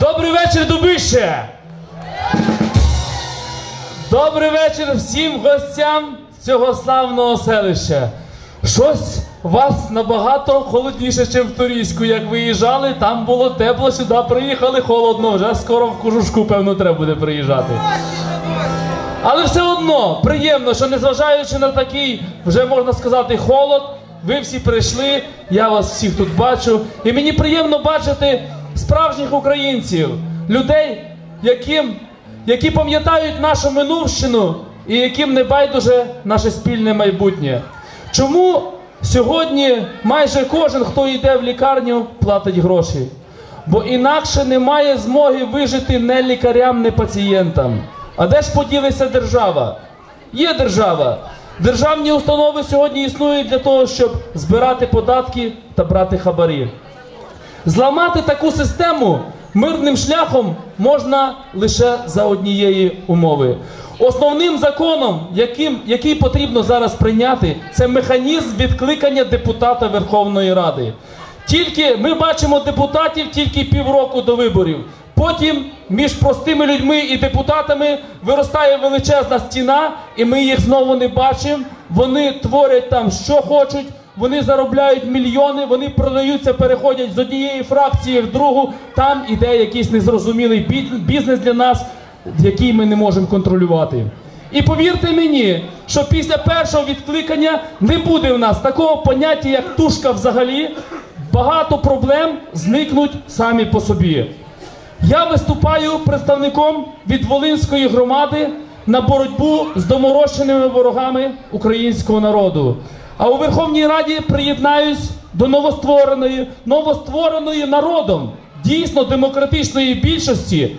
Добрий вечір, Дубище! Добрий вечір всім гостям цього славного селища. Щось у вас набагато холодніше, ніж в Турійську. Як виїжджали, там було тепло, сюди приїхали холодно. Вже скоро в кожушку, певно, треба буде приїжджати. Але все одно приємно, що незважаючи на такий, вже можна сказати, холод, ви всі прийшли, я вас всіх тут бачу. І мені приємно бачити справжніх українців, людей, яким, які пам'ятають нашу минувщину і яким не байдуже наше спільне майбутнє. Чому сьогодні майже кожен, хто йде в лікарню, платить гроші? Бо інакше немає змоги вижити не лікарям, не пацієнтам. А де ж поділиться держава? Є держава. Державні установи сьогодні існують для того, щоб збирати податки та брати хабарі. Зламати таку систему мирним шляхом можна лише за однієї умови. Основним законом, яким, який потрібно зараз прийняти, це механізм відкликання депутата Верховної Ради. Тільки ми бачимо депутатів тільки півроку до виборів. Потім між простими людьми і депутатами виростає величезна стіна, і ми їх знову не бачимо. Вони творять там, що хочуть. Вони заробляють мільйони, вони продаються, переходять з однієї фракції в другу. Там іде якийсь незрозумілий бізнес для нас, який ми не можемо контролювати. І повірте мені, що після першого відкликання не буде в нас такого поняття, як тушка взагалі. Багато проблем зникнуть самі по собі. Я виступаю представником від Волинської громади на боротьбу з доморощеними ворогами українського народу. А у Верховній Раді приєднаюсь до новоствореної, новоствореної народом дійсно демократичної більшості.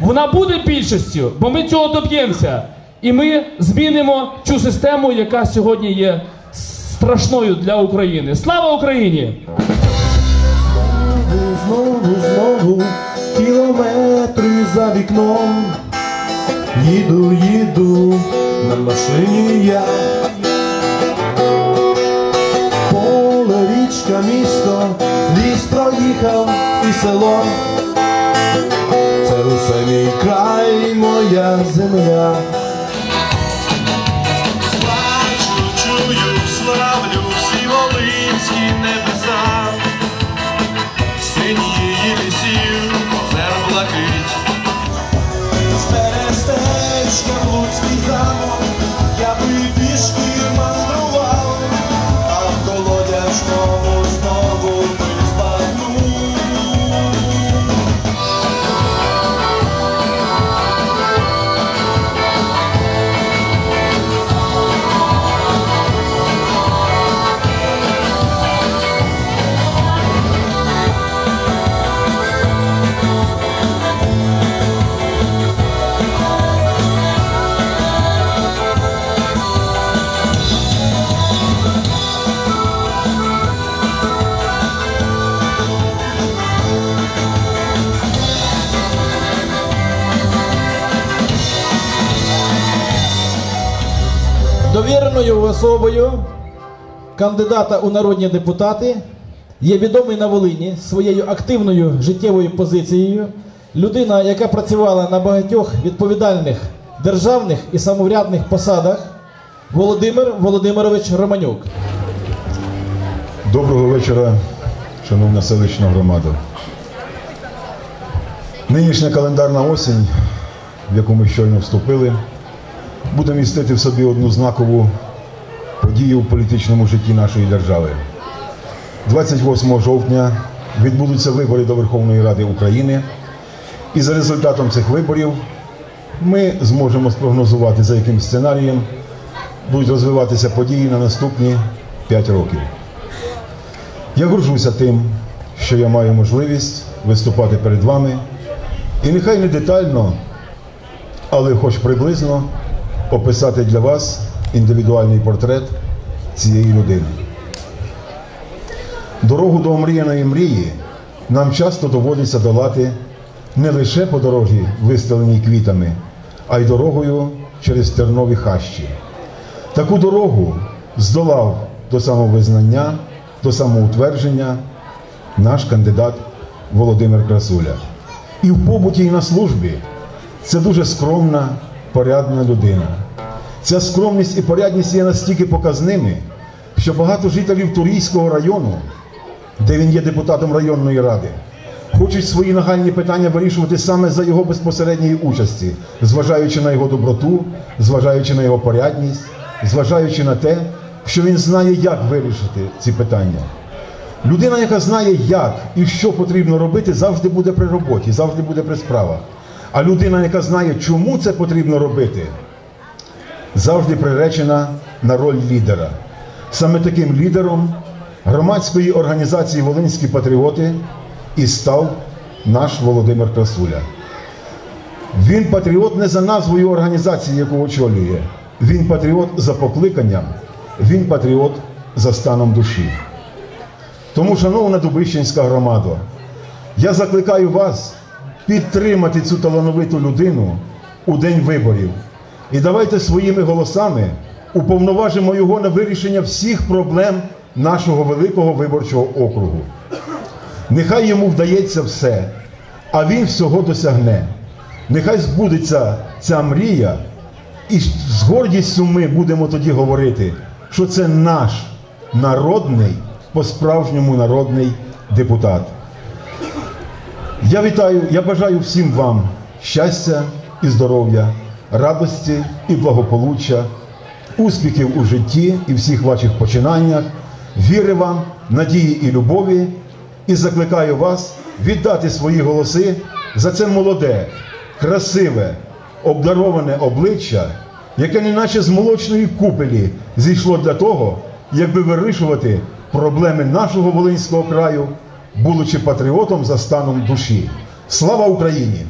Вона буде більшістю, бо ми цього доб'ємося. І ми змінимо цю систему, яка сьогодні є страшною для України. Слава Україні! Знову, знову кілометри за вікном. Їду, їду на машині я. Поле, місто, ліс проїхав і село. Це усе мій край, моя земля. Плачу, чую, славлю всі волинські небеса, Довіреною особою кандидата у народні депутати є відомий на Волині своєю активною життєвою позицією, людина, яка працювала на багатьох відповідальних державних і самоврядних посадах, Володимир Володимирович Романюк. Доброго вечора, шановна селищна громада. Нинішня календарна осінь, в яку ми щойно вступили, буде містити в собі одну знакову подію в політичному житті нашої держави. 28 жовтня відбудуться вибори до Верховної Ради України, і за результатом цих виборів ми зможемо спрогнозувати, за яким сценарієм будуть розвиватися події на наступні 5 років. Я горжуся тим, що я маю можливість виступати перед вами, і нехай не детально, але хоч приблизно описати для вас індивідуальний портрет цієї людини. Дорогу до омріяної мрії нам часто доводиться долати не лише по дорозі, вистеленій квітами, а й дорогою через тернові хащі. Таку дорогу здолав до самовизнання, до самоутвердження наш кандидат Володимир Красуля. і в побуті, і на службі. Це дуже скромна, порядна людина. Ця скромність і порядність є настільки показними, що багато жителів Турійського району, де він є депутатом районної ради, хочуть свої нагальні питання вирішувати саме за його безпосередньої участі, зважаючи на його доброту, зважаючи на його порядність, зважаючи на те, що він знає, як вирішити ці питання. Людина, яка знає, як і що потрібно робити, завжди буде при роботі, завжди буде при справах. А людина, яка знає, чому це потрібно робити, завжди приречена на роль лідера. Саме таким лідером громадської організації Волинські патріоти і став наш Володимир Красуля. Він патріот не за назвою організації, яку очолює. Він патріот за покликанням, він патріот за станом душі. Тому, шановна Дубищенська громада, я закликаю вас підтримати цю талановиту людину у день виборів. І давайте своїми голосами уповноважимо його на вирішення всіх проблем нашого великого виборчого округу. Нехай йому вдається все, а він всього досягне. Нехай збудеться ця мрія, і з гордістю ми будемо тоді говорити, що це наш народний, по-справжньому народний депутат. Я вітаю, я бажаю всім вам щастя і здоров'я, радості і благополуччя, успіхів у житті і всіх ваших починаннях, віри вам, надії і любові, і закликаю вас віддати свої голоси за це молоде, красиве, обдароване обличчя, яке неначе з молочної купелі зійшло для того, якби вирішувати проблеми нашого Волинського краю, будучи патріотом за станом душі. Слава Україні!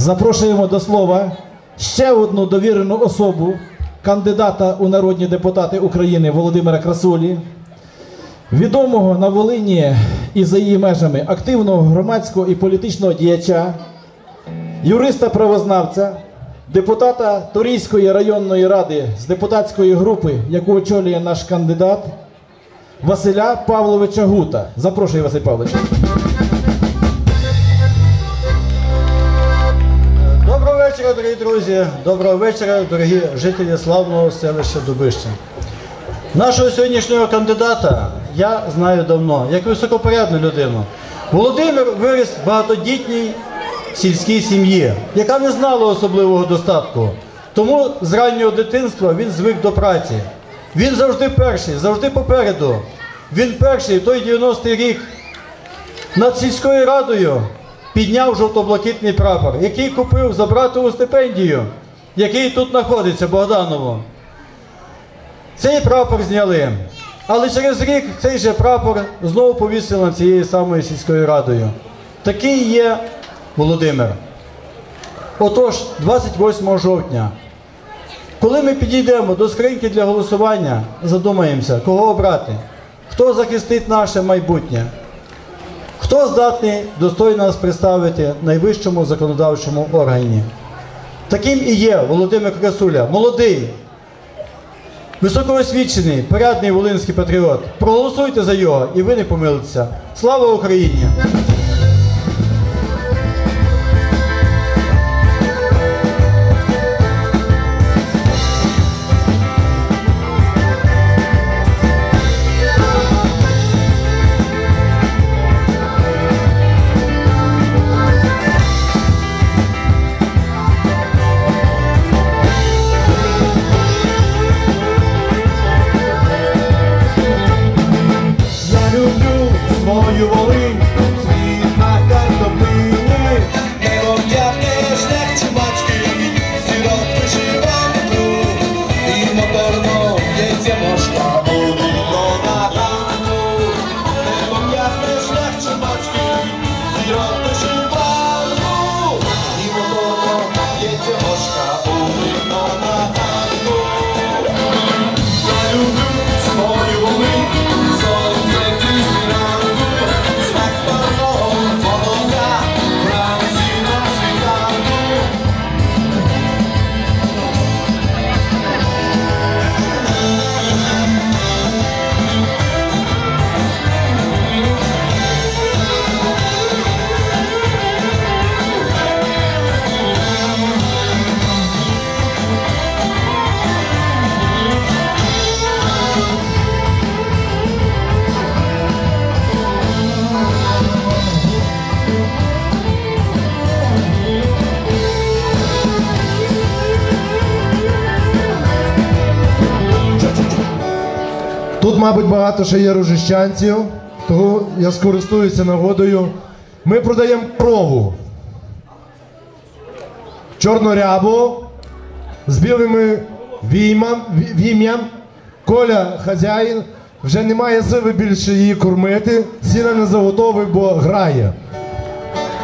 Запрошуємо до слова ще одну довірену особу, кандидата у народні депутати України Володимира Красулі, відомого на Волині і за її межами активного громадського і політичного діяча, юриста-правознавця, депутата Торійської районної ради з депутатської групи, яку очолює наш кандидат Василя Павловича Гута. Запрошую, Василь Павлович. Друзі. Доброго вечора, дорогі жителі славного селища Дубище. Нашого сьогоднішнього кандидата я знаю давно, як високопорядну людину. Володимир виріс в багатодітній сільській сім'ї, яка не знала особливого достатку. Тому з раннього дитинства він звик до праці. Він завжди перший, завжди попереду. Він перший той 90-й рік над сільською радою підняв жовто-блакитний прапор, який купив за братову стипендію, який тут знаходиться, Богданово. Цей прапор зняли. Але через рік цей же прапор знову повісили над цією самою сільською радою. Такий є Володимир. Отож, 28 жовтня, коли ми підійдемо до скриньки для голосування, задумаємося, кого обрати, хто захистить наше майбутнє, хто здатний достойно нас представити найвищому законодавчому органі. Таким і є Володимир Красуля, молодий, високоосвічений, порядний волинський патріот. Проголосуйте за його і ви не помилитеся. Слава Україні! Мабуть, багато ще є ружищанців, тому я скористуюся нагодою. Ми продаємо крову. Чорнорябу з білими віймам, вім'ям. Коля, хазяїн, вже немає сили більше її кормити, сіна не заготовий, бо грає.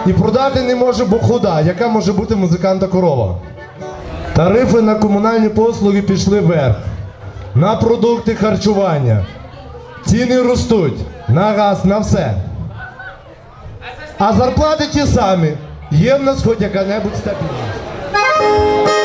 І продати не може, бо худа. Яка може бути музиканта корова? Тарифи на комунальні послуги пішли вверх на продукти харчування. Ціни ростуть на газ, на все. А зарплати ті самі. Є в нас хоч яка-небудь стабільність.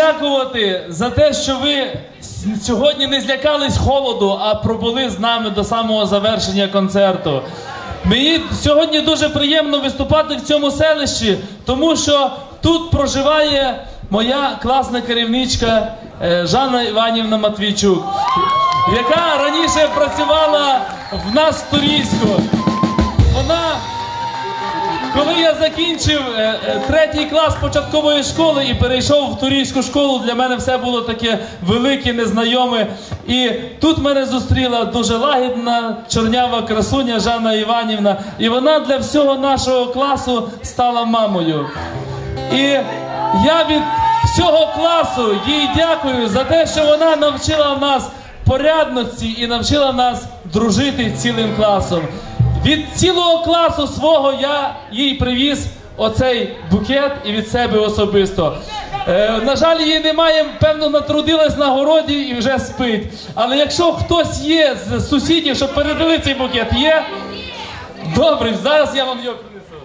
Подякувати за те, що ви сьогодні не злякались холоду, а пробули з нами до самого завершення концерту. Мені сьогодні дуже приємно виступати в цьому селищі, тому що тут проживає моя класна керівничка е, Жанна Іванівна Матвійчук, яка раніше працювала в нас в Турійську. Вона коли я закінчив е, е, третій клас початкової школи і перейшов в турійську школу, для мене все було таке велике, незнайоме. І тут мене зустріла дуже лагідна чорнява красуня Жанна Іванівна. І вона для всього нашого класу стала мамою. І я від всього класу їй дякую за те, що вона навчила нас порядності і навчила нас дружити цілим класом. Від цілого класу свого я їй привіз оцей букет і від себе особисто. Е, на жаль, її немає, певно, натрудилась на городі і вже спить. Але якщо хтось є з сусідів, щоб передали цей букет, є? Добре, зараз я вам його принесу.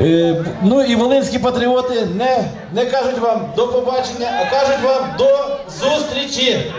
Е, ну і волинські патріоти не, не кажуть вам до побачення, а кажуть вам до зустрічі.